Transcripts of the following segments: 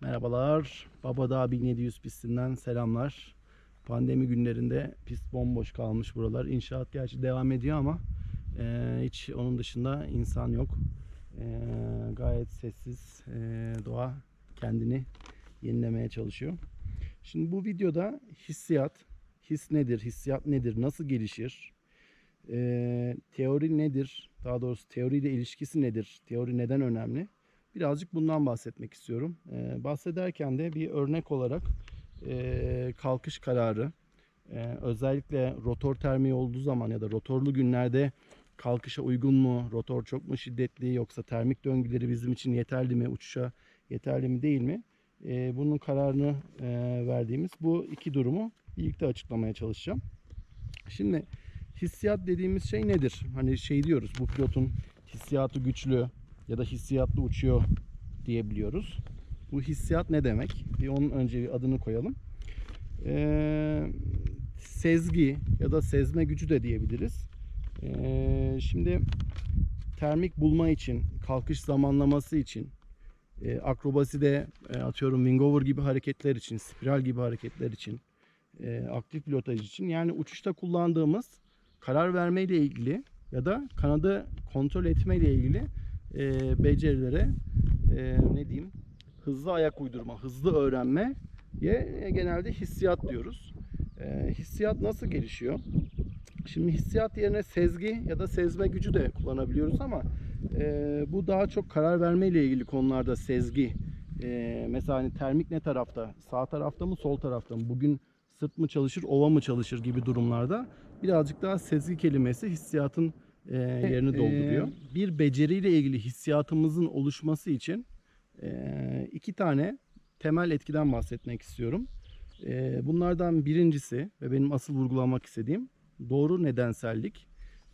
Merhabalar. Babadağ 1700 pistinden selamlar. Pandemi günlerinde pist bomboş kalmış buralar. İnşaat gerçi devam ediyor ama e, hiç onun dışında insan yok. E, gayet sessiz e, doğa kendini yenilemeye çalışıyor. Şimdi bu videoda hissiyat, his nedir, hissiyat nedir, nasıl gelişir, e, teori nedir, daha doğrusu teoriyle ilişkisi nedir, teori neden önemli? Birazcık bundan bahsetmek istiyorum. Ee, bahsederken de bir örnek olarak e, kalkış kararı, e, özellikle rotor termiği olduğu zaman ya da rotorlu günlerde kalkışa uygun mu, rotor çok mu şiddetli yoksa termik döngüleri bizim için yeterli mi, uçuşa yeterli mi değil mi? E, bunun kararını e, verdiğimiz bu iki durumu birlikte açıklamaya çalışacağım. Şimdi hissiyat dediğimiz şey nedir? Hani şey diyoruz bu pilotun hissiyatı güçlü, ya da hissiyatlı uçuyor diyebiliyoruz. Bu hissiyat ne demek? Bir onun önce bir adını koyalım. Ee, sezgi ya da sezme gücü de diyebiliriz. Ee, şimdi termik bulma için, kalkış zamanlaması için, e, akrobaside e, atıyorum wingover gibi hareketler için, spiral gibi hareketler için, e, aktif pilotaj için yani uçuşta kullandığımız karar verme ile ilgili ya da kanadı kontrol etme ile ilgili e, becerilere e, ne diyeyim hızlı ayak uydurma, hızlı öğrenmeye e, genelde hissiyat diyoruz. E, hissiyat nasıl gelişiyor? Şimdi hissiyat yerine sezgi ya da sezme gücü de kullanabiliyoruz ama e, bu daha çok karar verme ile ilgili konularda sezgi. E, mesela hani termik ne tarafta? Sağ tarafta mı, sol tarafta mı? Bugün sırt mı çalışır, ova mı çalışır gibi durumlarda birazcık daha sezgi kelimesi hissiyatın e, yerini dolduruyor. Bir beceriyle ilgili hissiyatımızın oluşması için e, iki tane temel etkiden bahsetmek istiyorum. E, bunlardan birincisi ve benim asıl vurgulamak istediğim doğru nedensellik.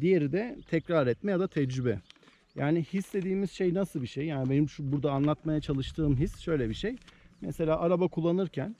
Diğeri de tekrar etme ya da tecrübe. Yani his dediğimiz şey nasıl bir şey? Yani benim şu burada anlatmaya çalıştığım his şöyle bir şey. Mesela araba kullanırken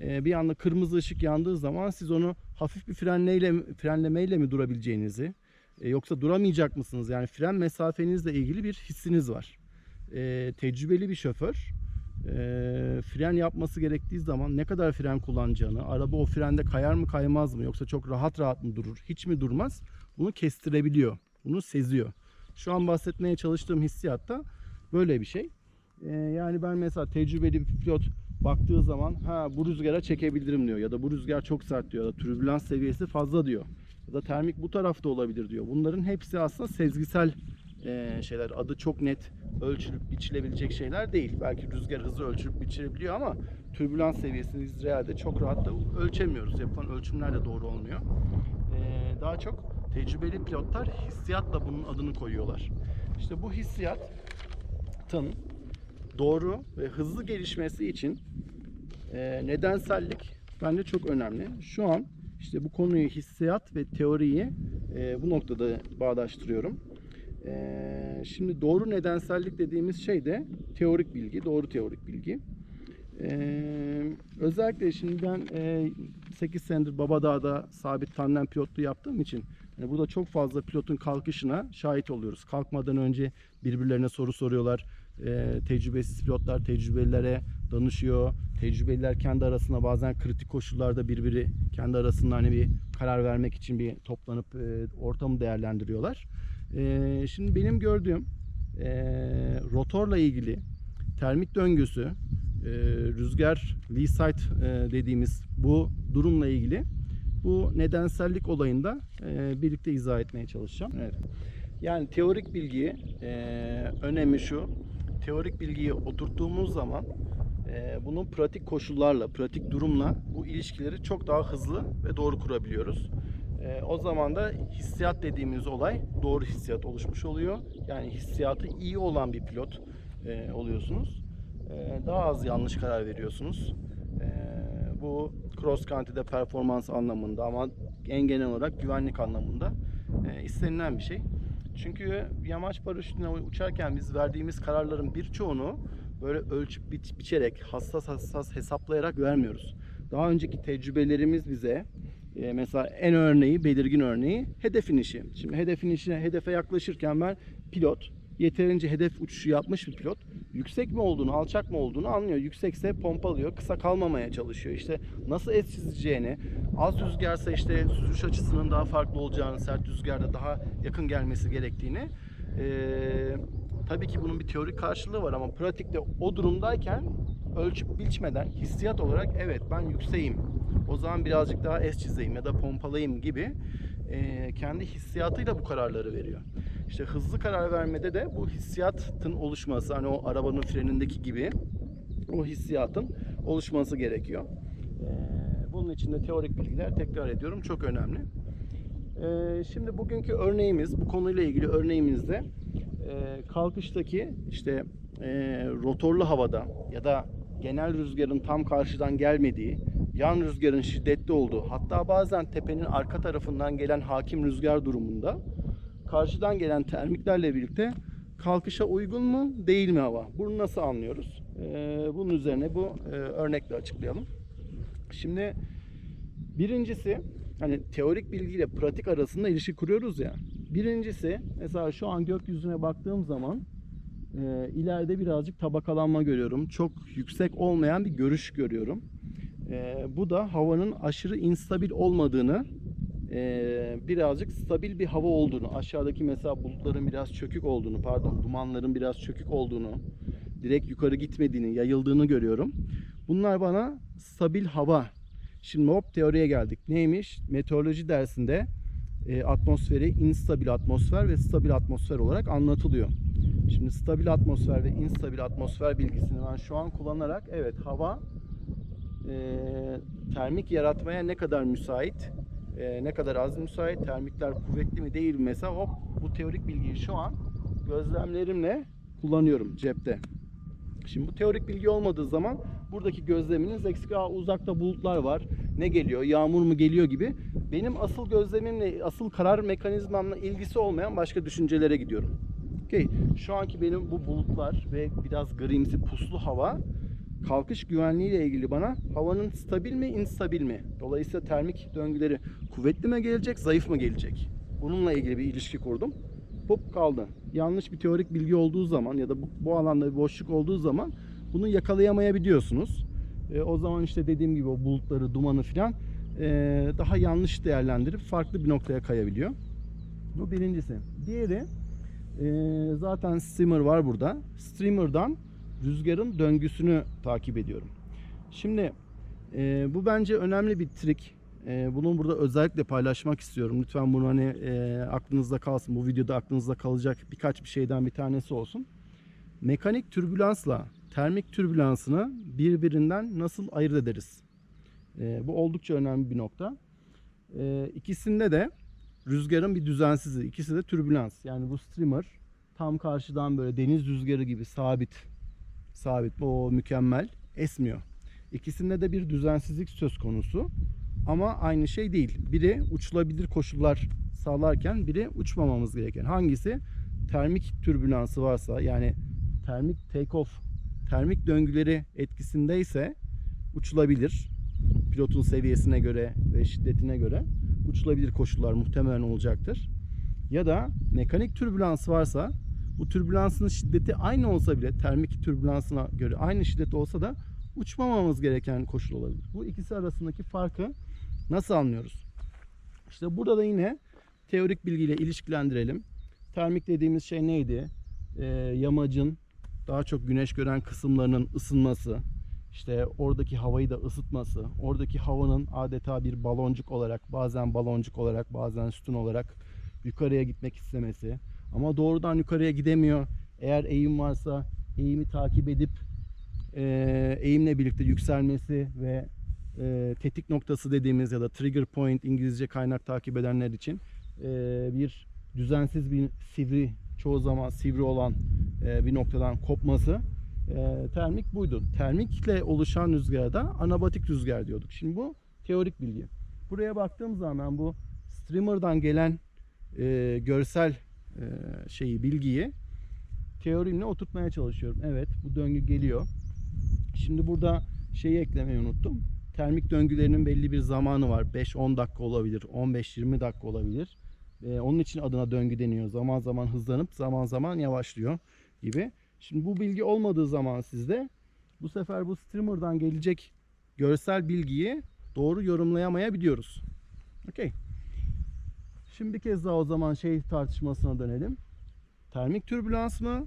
e, bir anda kırmızı ışık yandığı zaman siz onu hafif bir frenleyle frenlemeyle mi durabileceğinizi e, yoksa duramayacak mısınız? Yani fren mesafenizle ilgili bir hissiniz var. E, tecrübeli bir şoför e, fren yapması gerektiği zaman ne kadar fren kullanacağını, araba o frende kayar mı kaymaz mı yoksa çok rahat rahat mı durur, hiç mi durmaz bunu kestirebiliyor. Bunu seziyor. Şu an bahsetmeye çalıştığım hissiyat da böyle bir şey. E, yani ben mesela tecrübeli bir pilot baktığı zaman ha bu rüzgara çekebilirim diyor ya da bu rüzgar çok sert diyor ya da türbülans seviyesi fazla diyor da termik bu tarafta olabilir diyor. Bunların hepsi aslında sezgisel e, şeyler. Adı çok net ölçülüp biçilebilecek şeyler değil. Belki rüzgar hızı ölçülüp biçilebiliyor ama türbülans seviyesini biz realde çok rahat da ölçemiyoruz. Yapılan ölçümler de doğru olmuyor. E, daha çok tecrübeli pilotlar hissiyatla bunun adını koyuyorlar. İşte bu hissiyatın doğru ve hızlı gelişmesi için e, nedensellik bence çok önemli. Şu an işte bu konuyu hissiyat ve teoriyi e, bu noktada bağdaştırıyorum. E, şimdi doğru nedensellik dediğimiz şey de teorik bilgi, doğru teorik bilgi. E, özellikle şimdi ben e, 8 senedir Babadağ'da sabit tandem pilotluğu yaptığım için yani burada çok fazla pilotun kalkışına şahit oluyoruz. Kalkmadan önce birbirlerine soru soruyorlar. E, tecrübesiz pilotlar tecrübelilere danışıyor. Tecrübeliler kendi arasında bazen kritik koşullarda birbiri kendi arasında hani bir karar vermek için bir toplanıp e, ortamı değerlendiriyorlar. E, şimdi benim gördüğüm e, rotorla ilgili termik döngüsü, e, rüzgar lee side e, dediğimiz bu durumla ilgili bu nedensellik olayında e, birlikte izah etmeye çalışacağım. Evet. Yani teorik bilgiyi e, önemi şu. Teorik bilgiyi oturttuğumuz zaman bunun pratik koşullarla, pratik durumla bu ilişkileri çok daha hızlı ve doğru kurabiliyoruz. E, o zaman da hissiyat dediğimiz olay doğru hissiyat oluşmuş oluyor. Yani hissiyatı iyi olan bir pilot e, oluyorsunuz. E, daha az yanlış karar veriyorsunuz. Bu cross country'de performans anlamında ama en genel olarak güvenlik anlamında e, istenilen bir şey. Çünkü yamaç paraşütüne uçarken biz verdiğimiz kararların birçoğunu böyle ölçüp biç- biçerek, hassas hassas hesaplayarak vermiyoruz. Daha önceki tecrübelerimiz bize e, mesela en örneği, belirgin örneği hedefin işi. Şimdi hedefin işine, hedefe yaklaşırken ben pilot yeterince hedef uçuşu yapmış bir pilot yüksek mi olduğunu, alçak mı olduğunu anlıyor. Yüksekse pompalıyor, kısa kalmamaya çalışıyor. İşte nasıl es çizeceğini, az rüzgarsa işte süzüş açısının daha farklı olacağını, sert rüzgarda daha yakın gelmesi gerektiğini ee, tabii ki bunun bir teorik karşılığı var ama pratikte o durumdayken ölçüp biçmeden hissiyat olarak evet ben yükseğim. O zaman birazcık daha es çizeyim ya da pompalayayım gibi e, kendi hissiyatıyla bu kararları veriyor. İşte hızlı karar vermede de bu hissiyatın oluşması hani o arabanın frenindeki gibi o hissiyatın oluşması gerekiyor. Bunun için de teorik bilgiler tekrar ediyorum çok önemli. Şimdi bugünkü örneğimiz bu konuyla ilgili örneğimizde e, kalkıştaki işte e, rotorlu havada ya da genel rüzgarın tam karşıdan gelmediği, yan rüzgarın şiddetli olduğu, hatta bazen tepenin arka tarafından gelen hakim rüzgar durumunda karşıdan gelen termiklerle birlikte kalkışa uygun mu değil mi hava? Bunu nasıl anlıyoruz? Ee, bunun üzerine bu e, örnekle açıklayalım. Şimdi birincisi hani teorik bilgiyle pratik arasında ilişki kuruyoruz ya. Birincisi mesela şu an gökyüzüne baktığım zaman e, ileride birazcık tabakalanma görüyorum. Çok yüksek olmayan bir görüş görüyorum. E, bu da havanın aşırı instabil olmadığını, e, birazcık stabil bir hava olduğunu, aşağıdaki mesela bulutların biraz çökük olduğunu, pardon dumanların biraz çökük olduğunu, direkt yukarı gitmediğini, yayıldığını görüyorum. Bunlar bana stabil hava. Şimdi hop teoriye geldik. Neymiş? Meteoroloji dersinde e, atmosferi instabil atmosfer ve stabil atmosfer olarak anlatılıyor. Şimdi stabil atmosfer ve instabil atmosfer bilgisini ben şu an kullanarak evet hava e, termik yaratmaya ne kadar müsait, e, ne kadar az müsait, termikler kuvvetli mi değil mi mesela hop bu teorik bilgiyi şu an gözlemlerimle kullanıyorum cepte. Şimdi bu teorik bilgi olmadığı zaman buradaki gözleminiz eksik. Aa, uzakta bulutlar var. Ne geliyor? Yağmur mu geliyor gibi. Benim asıl gözlemimle, asıl karar mekanizmamla ilgisi olmayan başka düşüncelere gidiyorum. Okey. Şu anki benim bu bulutlar ve biraz grimsi puslu hava kalkış güvenliği ile ilgili bana havanın stabil mi, instabil mi? Dolayısıyla termik döngüleri kuvvetli mi gelecek, zayıf mı gelecek? Bununla ilgili bir ilişki kurdum. Hop kaldı. Yanlış bir teorik bilgi olduğu zaman ya da bu, bu alanda bir boşluk olduğu zaman bunu yakalayamayabiliyorsunuz. E, o zaman işte dediğim gibi o bulutları, dumanı filan e, daha yanlış değerlendirip farklı bir noktaya kayabiliyor. Bu birincisi. Diğeri e, zaten streamer var burada. Streamer'dan rüzgarın döngüsünü takip ediyorum. Şimdi e, bu bence önemli bir trik. E, bunu burada özellikle paylaşmak istiyorum. Lütfen bunu hani e, aklınızda kalsın. Bu videoda aklınızda kalacak birkaç bir şeyden bir tanesi olsun. Mekanik türbülansla termik türbülansını birbirinden nasıl ayırt ederiz? E, bu oldukça önemli bir nokta. E, ikisinde de rüzgarın bir düzensizliği. İkisi de türbülans. Yani bu streamer tam karşıdan böyle deniz rüzgarı gibi sabit. Sabit. O mükemmel. Esmiyor. İkisinde de bir düzensizlik söz konusu. Ama aynı şey değil. Biri uçulabilir koşullar sağlarken biri uçmamamız gereken. Hangisi? Termik türbülansı varsa yani termik take off, termik döngüleri etkisindeyse uçulabilir. Pilotun seviyesine göre ve şiddetine göre uçulabilir koşullar muhtemelen olacaktır. Ya da mekanik türbülans varsa bu türbülansın şiddeti aynı olsa bile termik türbülansına göre aynı şiddet olsa da uçmamamız gereken koşul olabilir. Bu ikisi arasındaki farkı nasıl anlıyoruz? İşte burada da yine teorik bilgiyle ilişkilendirelim. Termik dediğimiz şey neydi? Ee, yamacın daha çok güneş gören kısımlarının ısınması, işte oradaki havayı da ısıtması, oradaki havanın adeta bir baloncuk olarak, bazen baloncuk olarak, bazen sütun olarak yukarıya gitmek istemesi. Ama doğrudan yukarıya gidemiyor. Eğer eğim varsa eğimi takip edip e, eğimle birlikte yükselmesi ve e, tetik noktası dediğimiz ya da trigger point İngilizce kaynak takip edenler için e, bir düzensiz bir sivri çoğu zaman sivri olan e, bir noktadan kopması e, termik buydu. Termikle oluşan rüzgara anabatik rüzgar diyorduk. Şimdi bu teorik bilgi. Buraya baktığım zaman bu streamer'dan gelen e, görsel e, şeyi bilgiyi teorimle oturtmaya çalışıyorum. Evet bu döngü geliyor. Şimdi burada şeyi eklemeyi unuttum. Termik döngülerinin belli bir zamanı var. 5-10 dakika olabilir, 15-20 dakika olabilir. E, onun için adına döngü deniyor. Zaman zaman hızlanıp zaman zaman yavaşlıyor gibi. Şimdi bu bilgi olmadığı zaman sizde bu sefer bu streamer'dan gelecek görsel bilgiyi doğru yorumlayamayabiliyoruz. Okey. Şimdi bir kez daha o zaman şey tartışmasına dönelim. Termik türbülans mı?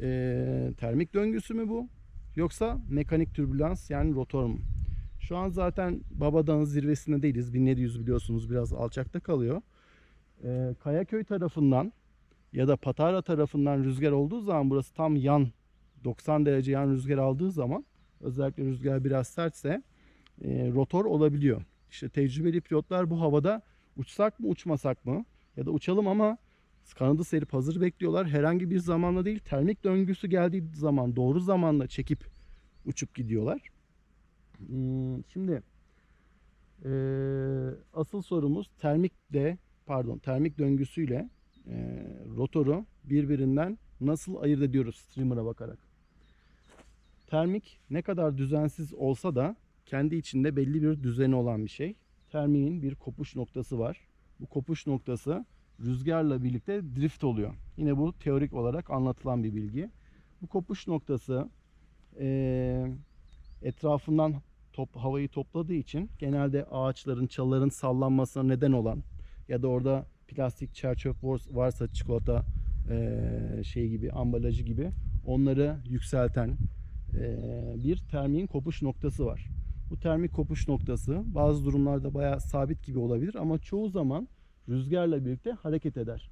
Ee, termik döngüsü mü bu? Yoksa mekanik türbülans yani rotor mu? Şu an zaten Babadağ'ın zirvesinde değiliz. 1700 biliyorsunuz biraz alçakta kalıyor. Ee, Kayaköy tarafından ya da Patara tarafından rüzgar olduğu zaman burası tam yan 90 derece yan rüzgar aldığı zaman özellikle rüzgar biraz sertse e, rotor olabiliyor. İşte tecrübeli pilotlar bu havada uçsak mı uçmasak mı ya da uçalım ama kanadı serip hazır bekliyorlar. Herhangi bir zamanla değil termik döngüsü geldiği zaman doğru zamanla çekip uçup gidiyorlar. Hmm, Şimdi e, asıl sorumuz termikle pardon termik döngüsüyle e, rotoru birbirinden nasıl ayırt ediyoruz streamer'a bakarak. Termik ne kadar düzensiz olsa da kendi içinde belli bir düzeni olan bir şey. Termiğin bir kopuş noktası var. Bu kopuş noktası rüzgarla birlikte drift oluyor. Yine bu teorik olarak anlatılan bir bilgi. Bu kopuş noktası eee, etrafından top, havayı topladığı için genelde ağaçların, çalıların sallanmasına neden olan ya da orada plastik çerçöp var- varsa çikolata eee, şey gibi, ambalajı gibi onları yükselten eee, bir termiğin kopuş noktası var. Bu termik kopuş noktası bazı durumlarda bayağı sabit gibi olabilir ama çoğu zaman rüzgarla birlikte hareket eder.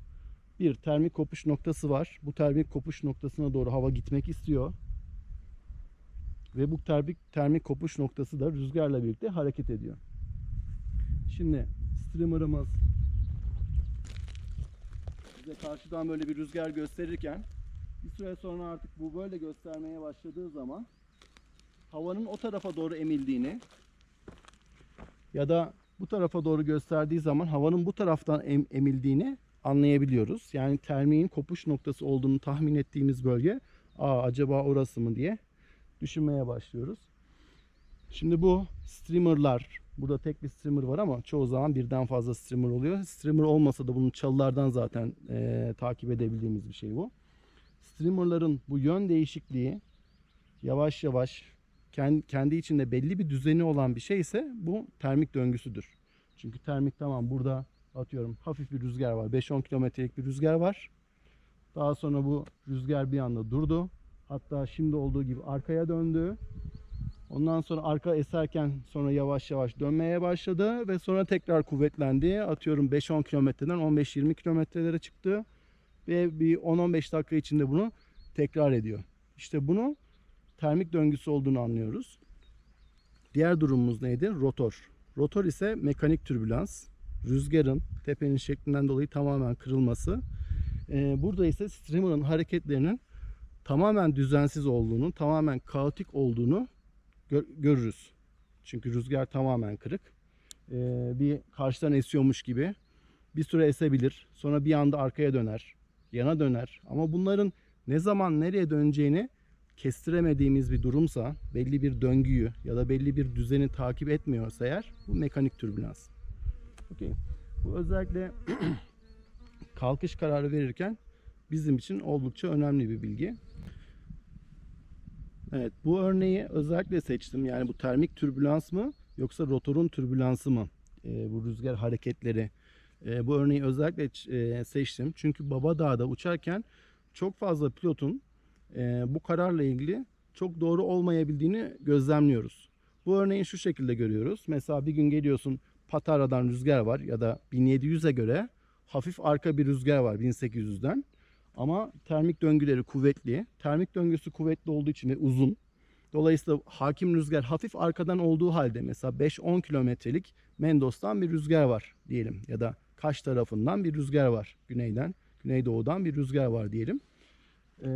Bir termik kopuş noktası var. Bu termik kopuş noktasına doğru hava gitmek istiyor. Ve bu termik termik kopuş noktası da rüzgarla birlikte hareket ediyor. Şimdi streamer'ımız bize karşıdan böyle bir rüzgar gösterirken bir süre sonra artık bu böyle göstermeye başladığı zaman havanın o tarafa doğru emildiğini ya da bu tarafa doğru gösterdiği zaman havanın bu taraftan em- emildiğini anlayabiliyoruz. Yani termiğin kopuş noktası olduğunu tahmin ettiğimiz bölge Aa, acaba orası mı diye düşünmeye başlıyoruz. Şimdi bu streamerlar burada tek bir streamer var ama çoğu zaman birden fazla streamer oluyor. Streamer olmasa da bunun çalılardan zaten eee, takip edebildiğimiz bir şey bu. Streamerların bu yön değişikliği yavaş yavaş kendi içinde belli bir düzeni olan bir şey ise bu termik döngüsüdür. Çünkü termik tamam burada atıyorum hafif bir rüzgar var. 5-10 kilometrelik bir rüzgar var. Daha sonra bu rüzgar bir anda durdu. Hatta şimdi olduğu gibi arkaya döndü. Ondan sonra arka eserken sonra yavaş yavaş dönmeye başladı ve sonra tekrar kuvvetlendi. Atıyorum 5-10 kilometreden 15-20 kilometrelere çıktı. Ve bir 10-15 dakika içinde bunu tekrar ediyor. İşte bunu termik döngüsü olduğunu anlıyoruz. Diğer durumumuz neydi? Rotor. Rotor ise mekanik türbülans. Rüzgarın tepenin şeklinden dolayı tamamen kırılması. Ee, burada ise streamer'ın hareketlerinin tamamen düzensiz olduğunu, tamamen kaotik olduğunu gör- görürüz. Çünkü rüzgar tamamen kırık. Ee, bir karşıdan esiyormuş gibi bir süre esebilir. Sonra bir anda arkaya döner, yana döner. Ama bunların ne zaman nereye döneceğini kestiremediğimiz bir durumsa, belli bir döngüyü ya da belli bir düzeni takip etmiyorsa eğer bu mekanik türbülans. Okey. Bu özellikle kalkış kararı verirken bizim için oldukça önemli bir bilgi. Evet, bu örneği özellikle seçtim. Yani bu termik türbülans mı yoksa rotorun türbülansı mı? Ee, bu rüzgar hareketleri. Ee, bu örneği özellikle e, seçtim. Çünkü Babadağ'da uçarken çok fazla pilotun e, bu kararla ilgili çok doğru olmayabildiğini gözlemliyoruz. Bu örneği şu şekilde görüyoruz. Mesela bir gün geliyorsun Patara'dan rüzgar var ya da 1700'e göre hafif arka bir rüzgar var 1800'den. Ama termik döngüleri kuvvetli. Termik döngüsü kuvvetli olduğu için ve uzun. Dolayısıyla hakim rüzgar hafif arkadan olduğu halde mesela 5-10 kilometrelik Mendos'tan bir rüzgar var diyelim. Ya da Kaş tarafından bir rüzgar var. Güneyden, güneydoğudan bir rüzgar var diyelim. Ee,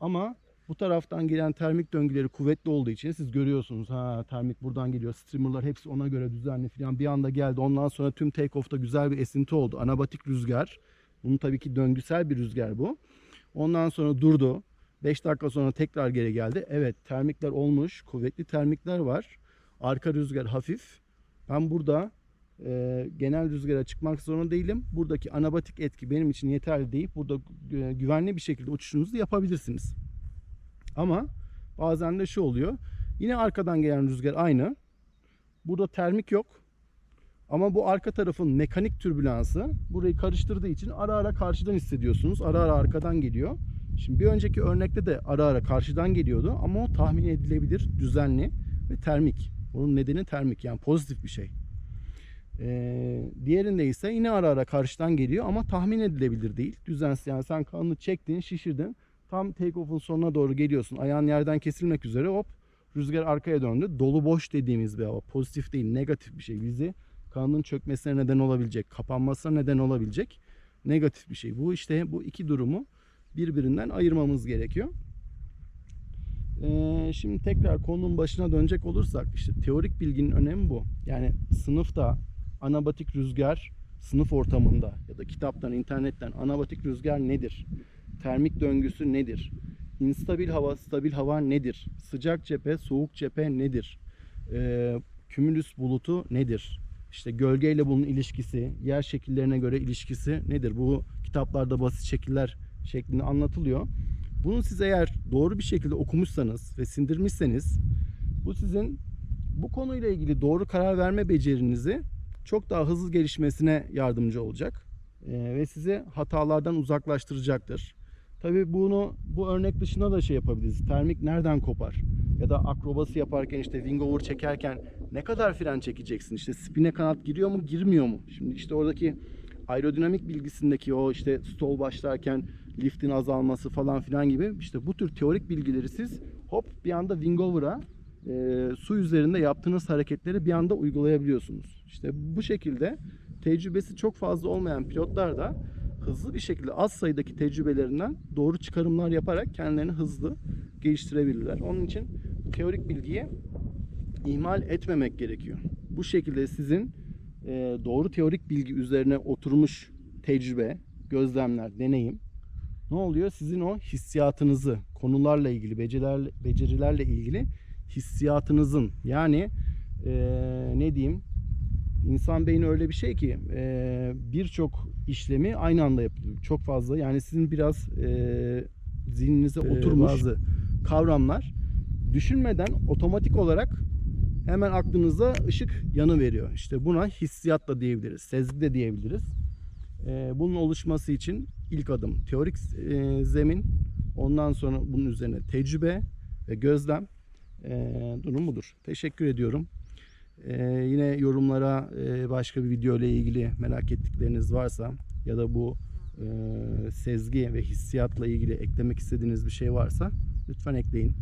ama bu taraftan gelen termik döngüleri kuvvetli olduğu için siz görüyorsunuz. Ha termik buradan geliyor. Streamerlar hepsi ona göre düzenli falan. Bir anda geldi. Ondan sonra tüm take-off'ta güzel bir esinti oldu. Anabatik rüzgar. Bunun tabii ki döngüsel bir rüzgar bu. Ondan sonra durdu. 5 dakika sonra tekrar geri geldi. Evet termikler olmuş. Kuvvetli termikler var. Arka rüzgar hafif. Ben burada e, genel rüzgara çıkmak zorunda değilim. Buradaki anabatik etki benim için yeterli deyip burada e, güvenli bir şekilde uçuşunuzu yapabilirsiniz. Ama bazen de şu oluyor. Yine arkadan gelen rüzgar aynı. Burada termik yok. Ama bu arka tarafın mekanik türbülansı burayı karıştırdığı için ara ara karşıdan hissediyorsunuz. Ara ara arkadan geliyor. Şimdi bir önceki örnekte de ara ara karşıdan geliyordu ama o tahmin edilebilir, düzenli ve termik. Bunun nedeni termik yani pozitif bir şey. Ee, diğerinde ise yine ara ara karşıdan geliyor ama tahmin edilebilir değil. Düzensiz yani sen kanını çektin, şişirdin. Tam take off'un sonuna doğru geliyorsun. Ayağın yerden kesilmek üzere hop rüzgar arkaya döndü. Dolu boş dediğimiz bir hava. Pozitif değil, negatif bir şey. Bizi kanının çökmesine neden olabilecek, kapanmasına neden olabilecek negatif bir şey. Bu işte bu iki durumu birbirinden ayırmamız gerekiyor. Ee, şimdi tekrar konunun başına dönecek olursak işte teorik bilginin önemi bu. Yani sınıfta anabatik rüzgar sınıf ortamında ya da kitaptan, internetten anabatik rüzgar nedir? Termik döngüsü nedir? İnstabil hava, stabil hava nedir? Sıcak cephe, soğuk cephe nedir? Ee, kümülüs bulutu nedir? İşte gölgeyle bunun ilişkisi, yer şekillerine göre ilişkisi nedir? Bu kitaplarda basit şekiller şeklinde anlatılıyor. Bunu siz eğer doğru bir şekilde okumuşsanız ve sindirmişseniz bu sizin bu konuyla ilgili doğru karar verme becerinizi çok daha hızlı gelişmesine yardımcı olacak. Ee, ve sizi hatalardan uzaklaştıracaktır. Tabii bunu bu örnek dışında da şey yapabiliriz. Termik nereden kopar? Ya da akrobası yaparken işte wing over çekerken ne kadar fren çekeceksin? İşte spine kanat giriyor mu, girmiyor mu? Şimdi işte oradaki aerodinamik bilgisindeki o işte stall başlarken liftin azalması falan filan gibi işte bu tür teorik bilgileri siz hop bir anda wing over'a e, su üzerinde yaptığınız hareketleri bir anda uygulayabiliyorsunuz. İşte bu şekilde tecrübesi çok fazla olmayan pilotlar da hızlı bir şekilde az sayıdaki tecrübelerinden doğru çıkarımlar yaparak kendilerini hızlı geliştirebilirler. Onun için teorik bilgiyi ihmal etmemek gerekiyor. Bu şekilde sizin e, doğru teorik bilgi üzerine oturmuş tecrübe, gözlemler, deneyim ne oluyor? Sizin o hissiyatınızı, konularla ilgili, becerilerle, becerilerle ilgili hissiyatınızın yani e, ne diyeyim İnsan beyni öyle bir şey ki e, birçok işlemi aynı anda yapıyor. Çok fazla yani sizin biraz e, zihninize Ee, oturmuş bazı- kavramlar düşünmeden otomatik olarak hemen aklınıza ışık yanı veriyor. İşte buna hissiyat da diyebiliriz, sezgi de diyebiliriz. E, bunun oluşması için ilk adım teorik e, zemin, ondan sonra bunun üzerine tecrübe ve gözlem e, durum budur. Teşekkür ediyorum. Ee, yine yorumlara e, başka bir video ile ilgili merak ettikleriniz varsa ya da bu e, sezgi ve hissiyatla ilgili eklemek istediğiniz bir şey varsa lütfen ekleyin.